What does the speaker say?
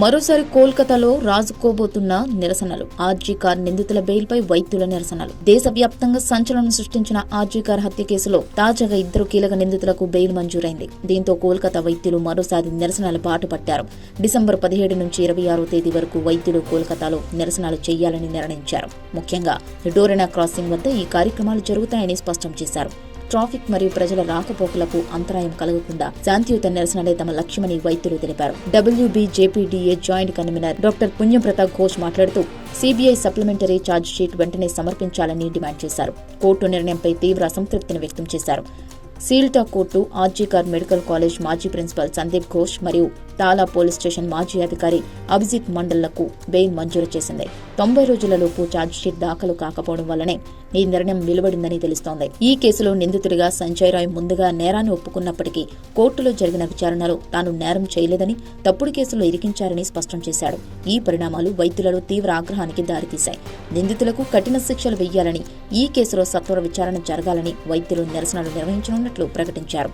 మరోసారి కోల్కతాలో రాజుకోబోతున్న నిరసనలు. ఆర్జీకార్ నిందితుల బెయిల్పై వైద్యుల నిరసనలు. దేశవ్యాప్తంగా సంచలనం సృష్టించిన ఆర్జీకార్ హత్య కేసులో తాజాగా ఇద్దరు కీలక నిందితులకు బెయిల్ మంజూరైంది. దీంతో కోల్కతా వైద్యులు మరోసారి నిరసనలు బాట పట్టారు డిసెంబర్ పదిహేడు నుంచి ఇరవై ఆరో తేదీ వరకు వైద్యులు కోల్కతాలో నిరసనలు చేయాలని నిర్ణయించారు. ముఖ్యంగా డోరెనా క్రాసింగ్ వద్ద ఈ కార్యక్రమాలు జరుగుతాయని స్పష్టం చేశారు. ట్రాఫిక్ మరియు ప్రజల రాకపోకలకు అంతరాయం కలగకుండా శాంతియుత నిరసనలే తమ లక్ష్యమని వైద్యులు తెలిపారు. డబ్ల్యూబీజేపీడీఏ joint convenor doctor Punyam Pratap Ghosh మాట్లాడుతూ సీబీఐ సప్లిమెంటరీ ఛార్జ్ షీట్ వెంటనే సమర్పించాలని డిమాండ్ చేశారు. కోర్టు నిర్ణయంపై తీవ్ర అసంతృప్తిని వ్యక్తం చేశారు. Sealdah court RG Kar medical college మాజీ ప్రిన్సిపల్ సందీప్ ఘోష్ మరియు తాలా పోలీస్ స్టేషన్ మాజీ అధికారి అభిజిత్ మండళ్ళకు బెయిల్ మంజూరు చేసింది. తొంభై రోజులలోపు ఛార్జ్షీట్ దాఖలు కాకపోవడం వల్లనే ఈ నిర్ణయం వెలువడిందని తెలుస్తోంది. ఈ కేసులో నిందితుడిగా సంజయ్ రాయ్ ముందుగా నేరాన్ని ఒప్పుకున్నప్పటికీ కోర్టులో జరిగిన విచారణలో తాను నేరం చేయలేదని తప్పుడు కేసులో ఇరికించారని స్పష్టం చేశాడు. ఈ పరిణామాలు వైద్యులలో తీవ్ర ఆగ్రహానికి దారితీశాయి. నిందితులకు కఠిన శిక్షలు వెయ్యాలని ఈ కేసులో సత్వర విచారణ జరగాలని వైద్యులు నిరసనలు నిర్వహించనున్నట్లు ప్రకటించారు.